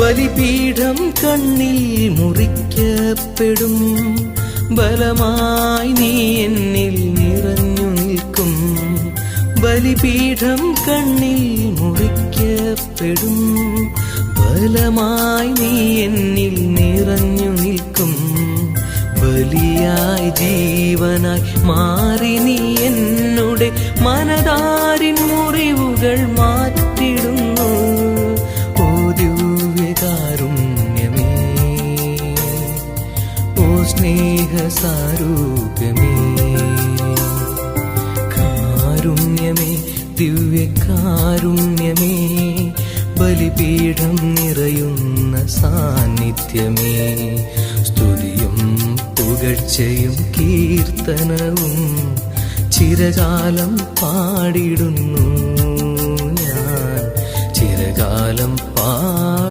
ബലിപീഠം കണ്ണിൽ മുറിക്കപ്പെടും. ബലമായി നീ എന്നിൽ നിറഞ്ഞു നിൽക്കും. ബലിപീഠം കണ്ണിൽ മുറിക്കപ്പെടും. ബലമായി നീ എന്നിൽ നിറഞ്ഞു നിൽക്കും. ബലിയായി ജീവനായി മാറി നീ എന്നുടെ മനതാരിൻ മുറിവുകൾ മാറ്റിടുന്നു സ്നേഹസാരൂപ്യമേ. കാരുണ്യമേ ദിവ്യകാരുണ്യമേ ബലിപീഠം നിറയുന്ന സാന്നിധ്യമേ. സ്തുതിയും പുകഴ്ചയും കീർത്തനവും ചിരകാലം പാടിടുന്നു ഞാൻ. ചിരകാലം പാ